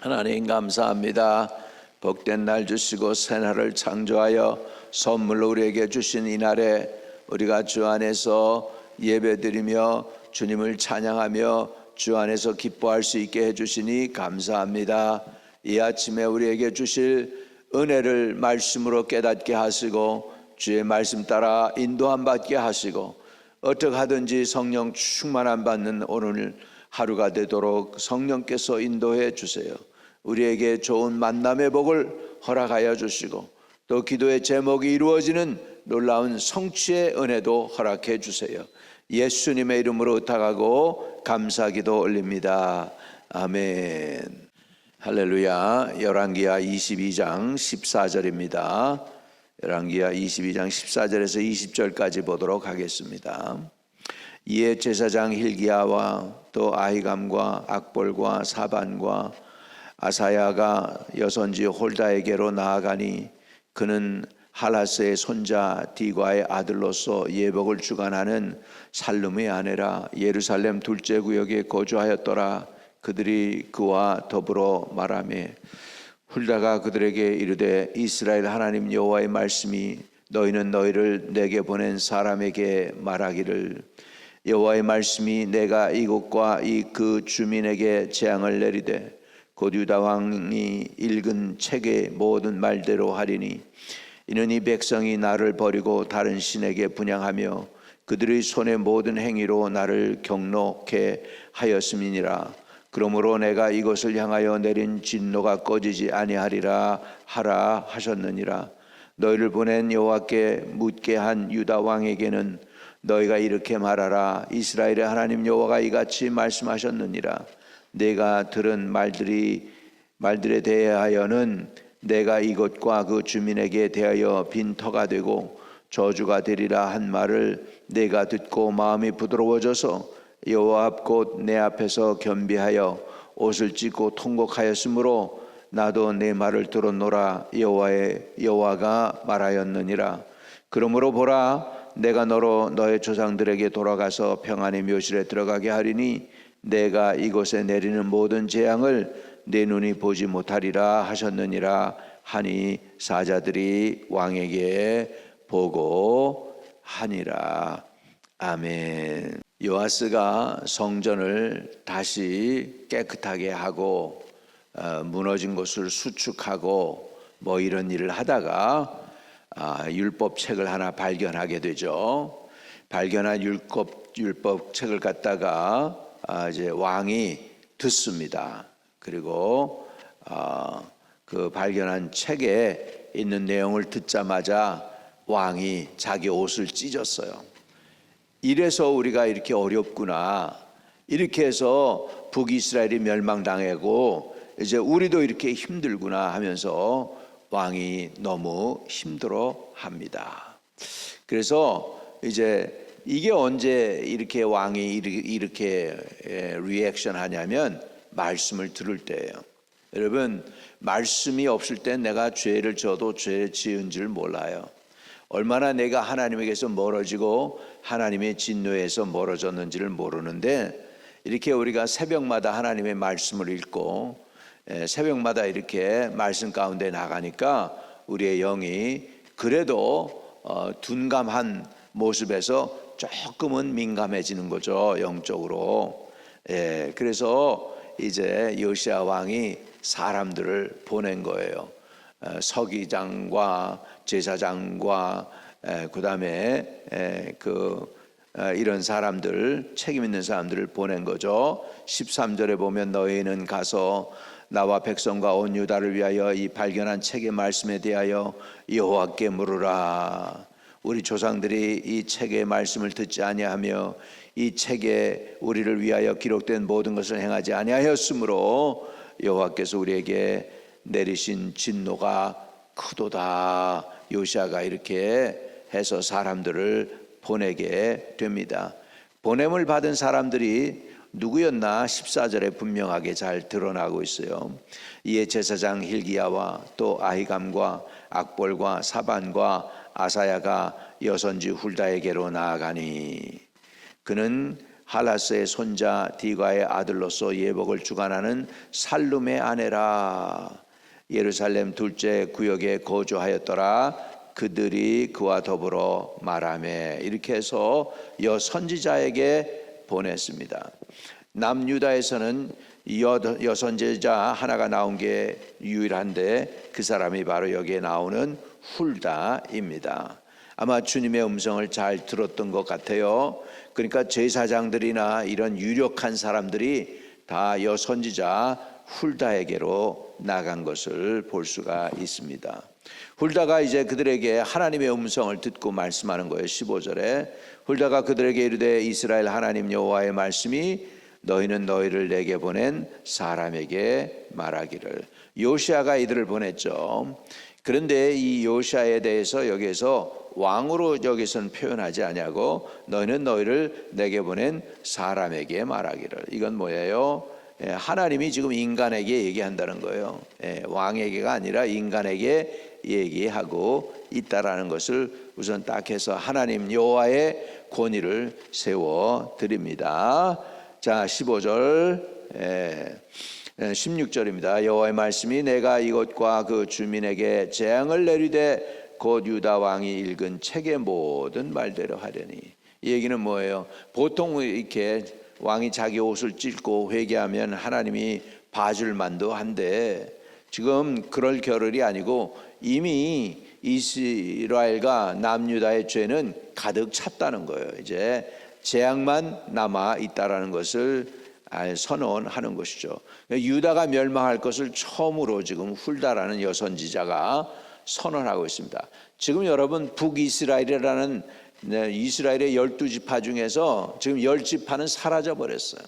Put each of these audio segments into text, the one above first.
하나님 감사합니다. 복된 날 주시고 새날을 창조하여 선물로 우리에게 주신 이 날에 우리가 주 안에서 예배드리며 주님을 찬양하며 주 안에서 기뻐할 수 있게 해주시니 감사합니다. 이 아침에 우리에게 주실 은혜를 말씀으로 깨닫게 하시고 주의 말씀 따라 인도함 받게 하시고 어떻게 하든지 성령 충만함 받는 오늘 하루가 되도록 성령께서 인도해 주세요. 우리에게 좋은 만남의 복을 허락하여 주시고 또 기도의 제목이 이루어지는 놀라운 성취의 은혜도 허락해 주세요. 예수님의 이름으로 의탁하고 감사기도 올립니다. 아멘. 할렐루야. 열왕기야 22장 14절입니다. 열왕기야 22장 14절에서 20절까지 보도록 하겠습니다. 이에 제사장 힐기야와 또 아히감과 악볼과 사반과 아사야가 여선지 홀다에게로 나아가니 그는 할라스의 손자 디과의 아들로서 예복을 주관하는 살룸의 아내라 예루살렘 둘째 구역에 거주하였더라 그들이 그와 더불어 말하며 훌다가 그들에게 이르되 이스라엘 하나님 여호와의 말씀이 너희는 너희를 내게 보낸 사람에게 말하기를. 여호와의 말씀이 내가 이곳과 이 그 주민에게 재앙을 내리되 곧 유다 왕이 읽은 책의 모든 말대로 하리니 이는 이 백성이 나를 버리고 다른 신에게 분양하며 그들의 손의 모든 행위로 나를 경록해 하였음이니라 그러므로 내가 이것을 향하여 내린 진노가 꺼지지 아니하리라 하라 하셨느니라. 너희를 보낸 여호와께 묻게 한 유다 왕에게는 너희가 이렇게 말하라. 이스라엘의 하나님 여호와가 이같이 말씀하셨느니라. 내가 들은 말들이 말들에 대하여는 내가 이것과 그 주민에게 대하여 빈터가 되고 저주가 되리라 한 말을 내가 듣고 마음이 부드러워져서 여호와 앞곧내 앞에서 겸비하여 옷을 찢고 통곡하였으므로 나도 내 말을 들었노라. 여호와의 여호와가 말하였느니라. 그러므로 보라 내가 너로 너의 조상들에게 돌아가서 평안의 묘실에 들어가게 하리니 내가 이곳에 내리는 모든 재앙을 내 눈이 보지 못하리라 하셨느니라 하니 사자들이 왕에게 보고 하니라. 아멘. 요아스가 성전을 다시 깨끗하게 하고 어, 무너진 것을 수축하고 뭐 이런 일을 하다가 아, 율법 책을 하나 발견하게 되죠. 발견한 율법 율법 책을 갖다가 아, 이제 왕이 듣습니다. 그리고 아, 그 발견한 책에 있는 내용을 듣자마자 왕이 자기 옷을 찢었어요. 이래서 우리가 이렇게 어렵구나. 이렇게 해서 북이스라엘이 멸망당하고 이제 우리도 이렇게 힘들구나 하면서 왕이 너무 힘들어 합니다. 그래서 이제 이게 언제 이렇게 왕이 이렇게 리액션 하냐면 말씀을 들을 때예요. 여러분 말씀이 없을 땐 내가 죄를 져도 죄 지은 줄 몰라요. 얼마나 내가 하나님에게서 멀어지고 하나님의 진노에서 멀어졌는지를 모르는데 이렇게 우리가 새벽마다 하나님의 말씀을 읽고 새벽마다 이렇게 말씀 가운데 나가니까 우리의 영이 그래도 어, 둔감한 모습에서 조금은 민감해지는 거죠 영적으로. 예, 그래서 이제 요시아 왕이 사람들을 보낸 거예요. 어, 서기장과 제사장과 그 다음에 그 어, 이런 사람들 책임 있는 사람들을 보낸 거죠. 13절에 보면 너희는 가서 나와 백성과 온 유다를 위하여 이 발견한 책의 말씀에 대하여 여호와께 물으라. 우리 조상들이 이 책의 말씀을 듣지 아니하며 이 책에 우리를 위하여 기록된 모든 것을 행하지 아니하였으므로 여호와께서 우리에게 내리신 진노가 크도다. 요시아가 이렇게 해서 사람들을 보내게 됩니다. 보냄을 받은 사람들이 누구였나 14절에 분명하게 잘 드러나고 있어요. 이에 제사장 힐기야와 또 아히감과 악볼과 사반과 아사야가 여선지 훌다에게로 나아가니 그는 할라스의 손자 디가의 아들로서 예복을 주관하는 살룸의 아내라 예루살렘 둘째 구역에 거주하였더라 그들이 그와 더불어 말하매 이렇게 해서 여 선지자에게 보냈습니다. 남유다에서는 여, 여선제자 하나가 나온 게 유일한데 그 사람이 바로 여기에 나오는 훌다입니다. 아마 주님의 음성을 잘 들었던 것 같아요. 그러니까 제사장들이나 이런 유력한 사람들이 다 여선지자 훌다에게로 나간 것을 볼 수가 있습니다. 훌다가 이제 그들에게 하나님의 음성을 듣고 말씀하는 거예요. 15절에 훌다가 그들에게 이르되 이스라엘 하나님 여호와의 말씀이 너희는 너희를 내게 보낸 사람에게 말하기를 요시아가 이들을 보냈죠. 그런데 이 요시아에 대해서 여기에서 왕으로 여기서는 표현하지 아니하고 너희는 너희를 내게 보낸 사람에게 말하기를 이건 뭐예요? 예, 하나님이 지금 인간에게 얘기한다는 거예요. 예, 왕에게가 아니라 인간에게 얘기하고 있다라는 것을 우선 딱 해서 하나님 여호와의 권위를 세워 드립니다. 자, 15절 예, 16절입니다. 여호와의 말씀이 내가 이것과 그 주민에게 재앙을 내리되 곧 유다 왕이 읽은 책의 모든 말대로 하려니 이 얘기는 뭐예요? 보통 이렇게 왕이 자기 옷을 찢고 회개하면 하나님이 봐줄 만도 한데 지금 그럴 겨를이 아니고 이미 이스라엘과 남유다의 죄는 가득 찼다는 거예요. 이제 재앙만 남아 있다라는 것을 선언하는 것이죠. 유다가 멸망할 것을 처음으로 지금 훌다라는 여선지자가 선언하고 있습니다. 지금 여러분 북이스라엘이라는 네, 이스라엘의 열두 지파 중에서 지금 열 지파는 사라져 버렸어요.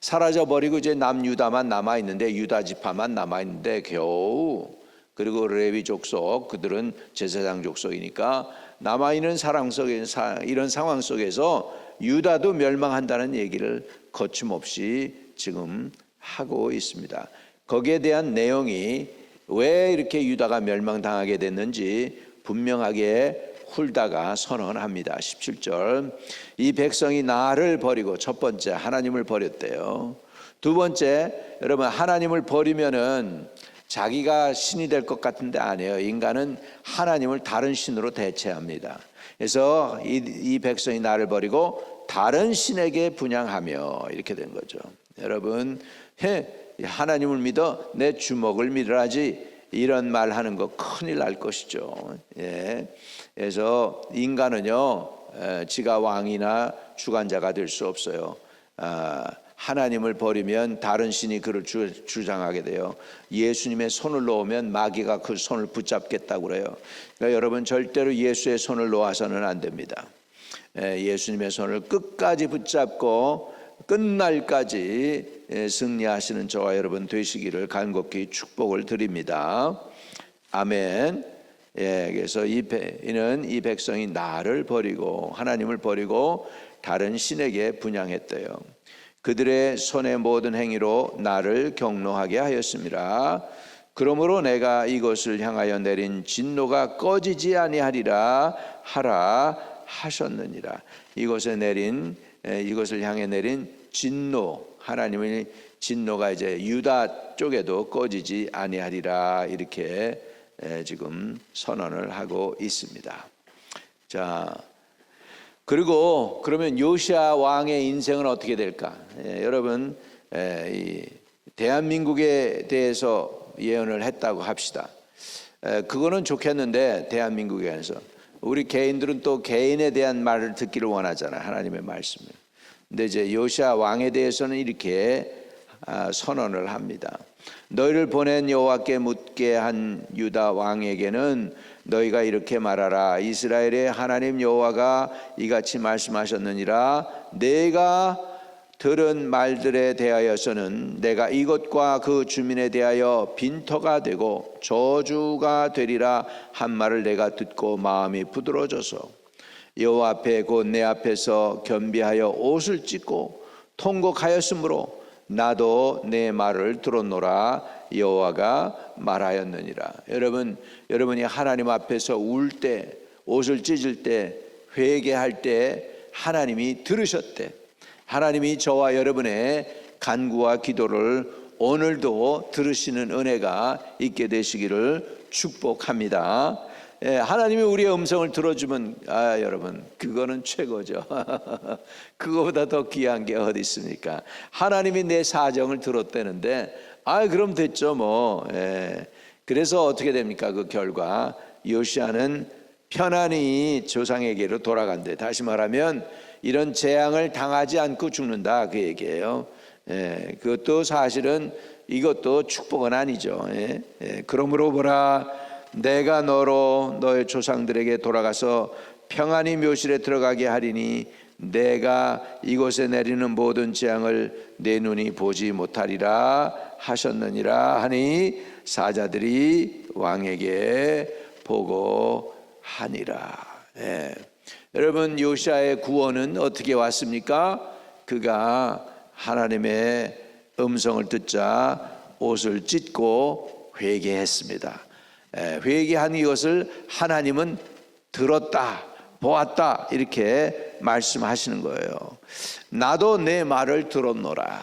사라져 버리고 이제 남유다만 남아 있는데 유다 지파만 남아 있는데 겨우 그리고 레위 족속 그들은 제사장 족속이니까 남아 있는 사랑 속에 이런 상황 속에서 유다도 멸망한다는 얘기를 거침없이 지금 하고 있습니다. 거기에 대한 내용이 왜 이렇게 유다가 멸망당하게 됐는지 분명하게 훌다가 선언합니다. 17절. 이 백성이 나를 버리고 첫 번째 하나님을 버렸대요. 두 번째 여러분 하나님을 버리면은 자기가 신이 될 것 같은데 아니에요. 인간은 하나님을 다른 신으로 대체합니다. 그래서 이, 이 백성이 나를 버리고 다른 신에게 분양하며 이렇게 된 거죠. 여러분 해 하나님을 믿어 내 주먹을 믿으라지 이런 말 하는 거 큰일 날 것이죠. 예. 그래서 인간은요, 지가 왕이나 주관자가 될 수 없어요. 아, 하나님을 버리면 다른 신이 그를 주, 장하게 돼요. 예수님의 손을 놓으면 마귀가 그 손을 붙잡겠다고 그래요. 그러니까 여러분 절대로 예수의 손을 놓아서는 안 됩니다. 예수님의 손을 끝까지 붙잡고 끝날까지 승리하시는 저와 여러분 되시기를 간곡히 축복을 드립니다. 아멘. 예, 그래서 이 이는 이 백성이 나를 버리고 하나님을 버리고 다른 신에게 분양했대요. 그들의 손의 모든 행위로 나를 경노하게 하였습니다. 그러므로 내가 이것을 향하여 내린 진노가 꺼지지 아니하리라 하라 하셨느니라. 이것에 내린 이것을 향해 내린 진노 하나님의 진노가 이제 유다 쪽에도 꺼지지 아니하리라 이렇게 지금 선언을 하고 있습니다. 자, 그리고 그러면 요시아 왕의 인생은 어떻게 될까? 예, 여러분 이 대한민국에 대해서 예언을 했다고 합시다. 에, 그거는 좋겠는데 대한민국에 대해서 우리 개인들은 또 개인에 대한 말을 듣기를 원하잖아요. 하나님의 말씀을. 근데 이제 요시아 왕에 대해서는 이렇게 아, 선언을 합니다. 너희를 보낸 여호와께 묻게 한 유다 왕에게는 너희가 이렇게 말하라. 이스라엘의 하나님 여호와가 이같이 말씀하셨느니라. 내가 들은 말들에 대하여서는 내가 이것과 그 주민에 대하여 빈터가 되고 저주가 되리라. 한 말을 내가 듣고 마음이 부드러져서 여호와 앞에 곧 내 앞에서 겸비하여 옷을 찢고 통곡하였으므로 나도 내 말을 들었노라 여호와가 말하였느니라. 여러분, 여러분이 하나님 앞에서 울 때, 옷을 찢을 때, 회개할 때 하나님이 들으셨대. 하나님이 저와 여러분의 간구와 기도를 오늘도 들으시는 은혜가 있게 되시기를 축복합니다. 예, 하나님이 우리의 음성을 들어주면 아 여러분 그거는 최고죠. 그거보다 더 귀한 게 어디 있습니까? 하나님이 내 사정을 들었다는데 아 그럼 됐죠 뭐. 예. 그래서 어떻게 됩니까 그 결과 요시아는 편안히 조상에게로 돌아간대. 다시 말하면 이런 재앙을 당하지 않고 죽는다 그 얘기예요. 예, 그것도 사실은 이것도 축복은 아니죠. 예, 예, 그러므로 보라, 내가 너로 너의 조상들에게 돌아가서 평안히 묘실에 들어가게 하리니 내가 이곳에 내리는 모든 재앙을 내 눈이 보지 못하리라 하셨느니라 하니 사자들이 왕에게 보고하니라. 예. 여러분 요시아의 구원은 어떻게 왔습니까? 그가 하나님의 음성을 듣자 옷을 찢고 회개했습니다. 예, 회개한 이것을 하나님은 들었다, 보았다 이렇게 말씀하시는 거예요. 나도 내 말을 들었노라.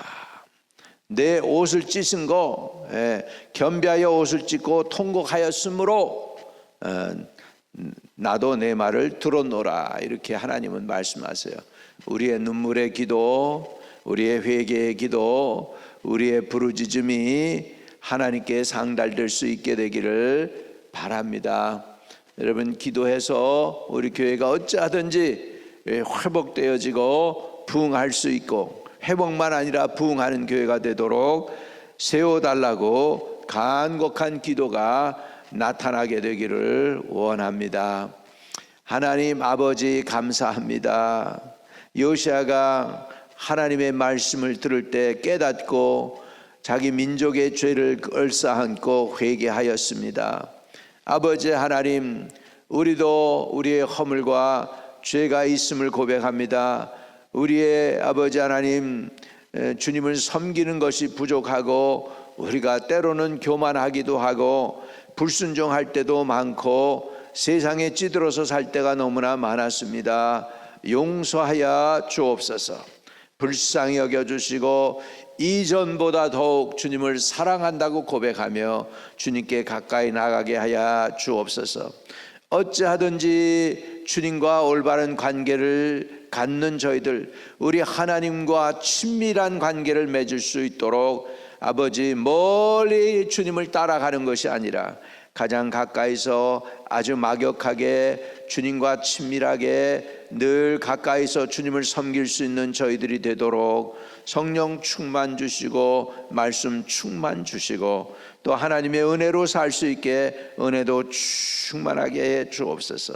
내 옷을 찢은 거 예, 겸비하여 옷을 찢고 통곡하였으므로 어, 나도 내 말을 들었노라 이렇게 하나님은 말씀하세요. 우리의 눈물의 기도, 우리의 회개의 기도, 우리의 부르짖음이 하나님께 상달될 수 있게 되기를 바랍니다. 여러분 기도해서 우리 교회가 어찌하든지 회복되어지고 부흥할 수 있고 회복만 아니라 부흥하는 교회가 되도록 세워달라고 간곡한 기도가 나타나게 되기를 원합니다. 하나님 아버지 감사합니다. 요시아가 하나님의 말씀을 들을 때 깨닫고 자기 민족의 죄를 얼싸안고 회개하였습니다. 아버지 하나님, 우리도 우리의 허물과 죄가 있음을 고백합니다. 우리의 아버지 하나님, 주님을 섬기는 것이 부족하고 우리가 때로는 교만하기도 하고 불순종할 때도 많고 세상에 찌들어서 살 때가 너무나 많았습니다. 용서하여 주옵소서. 불쌍히 여겨 주시고 이전보다 더욱 주님을 사랑한다고 고백하며 주님께 가까이 나가게 하여 주옵소서. 어찌하든지 주님과 올바른 관계를 갖는 저희들, 우리 하나님과 친밀한 관계를 맺을 수 있도록 아버지 멀리 주님을 따라가는 것이 아니라 가장 가까이서 아주 막역하게 주님과 친밀하게 늘 가까이서 주님을 섬길 수 있는 저희들이 되도록 성령 충만 주시고 말씀 충만 주시고 또 하나님의 은혜로 살 수 있게 은혜도 충만하게 해 주옵소서.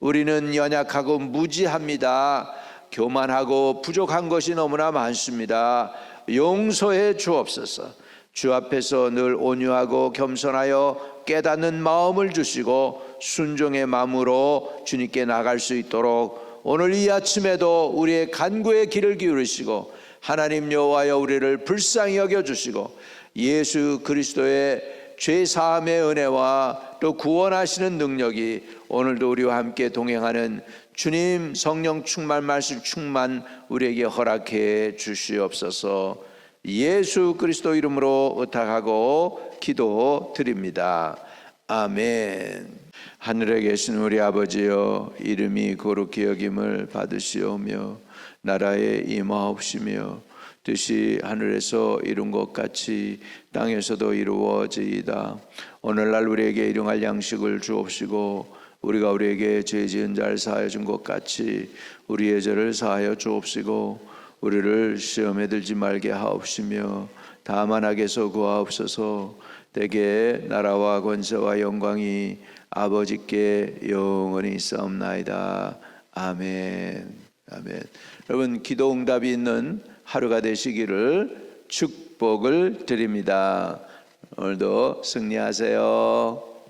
우리는 연약하고 무지합니다. 교만하고 부족한 것이 너무나 많습니다. 용서해 주옵소서. 주 앞에서 늘 온유하고 겸손하여 깨닫는 마음을 주시고 순종의 마음으로 주님께 나갈 수 있도록 오늘 이 아침에도 우리의 간구의 길을 기울이시고 하나님 여호와여 우리를 불쌍히 여겨 주시고 예수 그리스도의 죄 사함의 은혜와 또 구원하시는 능력이 오늘도 우리와 함께 동행하는 주님 성령 충만 말씀 충만 우리에게 허락해 주시옵소서. 예수 그리스도 이름으로 의탁하고 기도 드립니다. 아멘. 하늘에 계신 우리 아버지여 이름이 거룩히 여김을 받으시오며 나라에 임하옵시며 뜻이 하늘에서 이룬 것 같이 땅에서도 이루어지이다. 오늘날 우리에게 일용할 양식을 주옵시고 우리가 우리에게 죄 지은 자를 사하여 준 것 같이 우리의 죄를 사하여 주옵시고 우리를 시험에 들지 말게 하옵시며 다만 악에서 구하옵소서. 대개 나라와 권세와 영광이 아버지께 영원히 있사옵나이다. 아멘. 아멘. 여러분 기도 응답이 있는 하루가 되시기를 축복을 드립니다. 오늘도 승리하세요